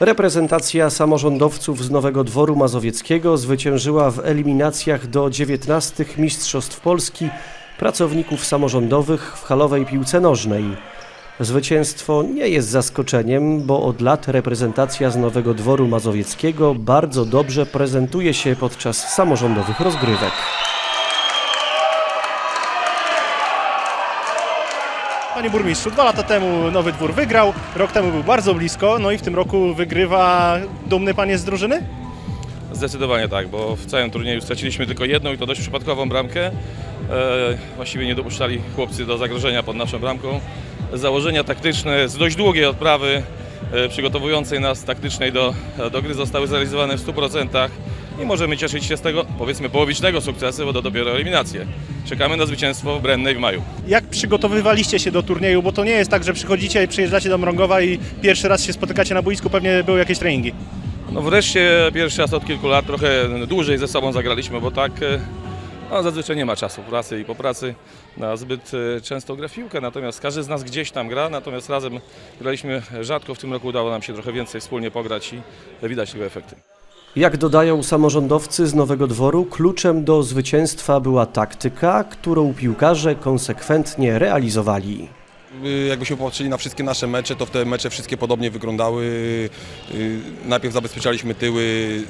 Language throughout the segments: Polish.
Reprezentacja samorządowców z Nowego Dworu Mazowieckiego zwyciężyła w eliminacjach do 19 Mistrzostw Polski pracowników samorządowych w halowej piłce nożnej. Zwycięstwo nie jest zaskoczeniem, bo od lat reprezentacja z Nowego Dworu Mazowieckiego bardzo dobrze prezentuje się podczas samorządowych rozgrywek. Panie burmistrzu, dwa lata temu Nowy Dwór wygrał, rok temu był bardzo blisko, no i w tym roku wygrywa. Dumny pan jest z drużyny? Zdecydowanie tak, bo w całym turnieju straciliśmy tylko jedną i to dość przypadkową bramkę. E, właściwie nie dopuszczali chłopcy do zagrożenia pod naszą bramką. Założenia taktyczne z dość długiej odprawy e, przygotowującej nas taktycznej do, do gry zostały zrealizowane w 100% i możemy cieszyć się z tego powiedzmy połowicznego sukcesu, bo to dopiero eliminacje. Czekamy na zwycięstwo w Brennej w maju. Jak przygotowywaliście się do turnieju? Bo to nie jest tak, że przychodzicie i przyjeżdżacie do Mrągowa i pierwszy raz się spotykacie na boisku, pewnie były jakieś treningi. No wreszcie pierwszy raz od kilku lat trochę dłużej ze sobą zagraliśmy, bo tak e, no, zazwyczaj nie ma czasu pracy i po pracy na zbyt e, często gra piłkę, natomiast każdy z nas gdzieś tam gra, natomiast razem graliśmy rzadko, w tym roku udało nam się trochę więcej wspólnie pograć i widać tego efekty. Jak dodają samorządowcy z Nowego Dworu, kluczem do zwycięstwa była taktyka, którą piłkarze konsekwentnie realizowali. Y, Jakbyśmy popatrzyli na wszystkie nasze mecze, to w te mecze wszystkie podobnie wyglądały. Y, Najpierw zabezpieczaliśmy tyły,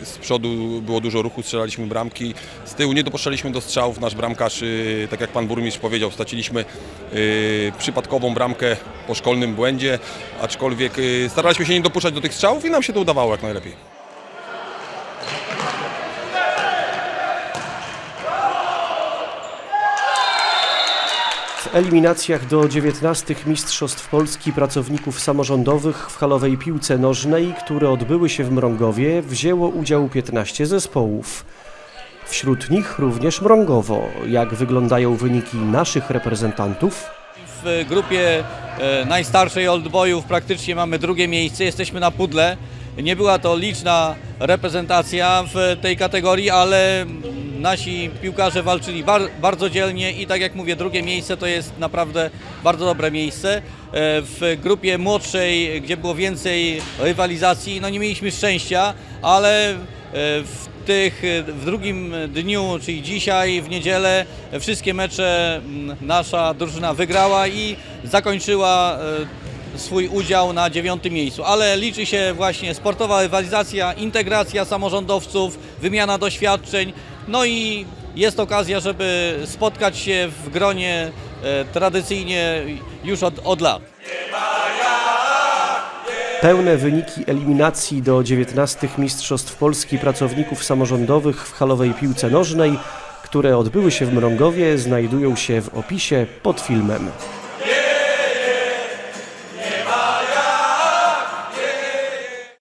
z przodu było dużo ruchu, strzelaliśmy bramki. Z tyłu nie dopuszczaliśmy do strzałów. Nasz bramkarz, y, tak jak pan burmistrz powiedział, straciliśmy y, przypadkową bramkę po szkolnym błędzie, aczkolwiek y, staraliśmy się nie dopuszczać do tych strzałów i nam się to udawało jak najlepiej. Eliminacjach do 19 Mistrzostw Polski pracowników samorządowych w halowej piłce nożnej, które odbyły się w Mrągowie, wzięło udział 15 zespołów. Wśród nich również Mrągowo. Jak wyglądają wyniki naszych reprezentantów? W grupie e, najstarszej oldboyów praktycznie mamy drugie miejsce, jesteśmy na pudle. Nie była to liczna reprezentacja w tej kategorii, ale nasi piłkarze walczyli bar bardzo dzielnie i tak jak mówię, drugie miejsce to jest naprawdę bardzo dobre miejsce. E, W grupie młodszej, gdzie było więcej rywalizacji, no nie mieliśmy szczęścia, ale e, w tych w drugim dniu, czyli dzisiaj, w niedzielę, wszystkie mecze mm, nasza drużyna wygrała i zakończyła e, swój udział na dziewiątym miejscu. Ale liczy się właśnie sportowa rywalizacja, integracja samorządowców, wymiana doświadczeń, no i jest okazja, żeby spotkać się w gronie e, tradycyjnie już od, od lat. Pełne wyniki eliminacji do 19 Mistrzostw Polski pracowników samorządowych w halowej piłce nożnej, które odbyły się w Mrągowie, znajdują się w opisie pod filmem.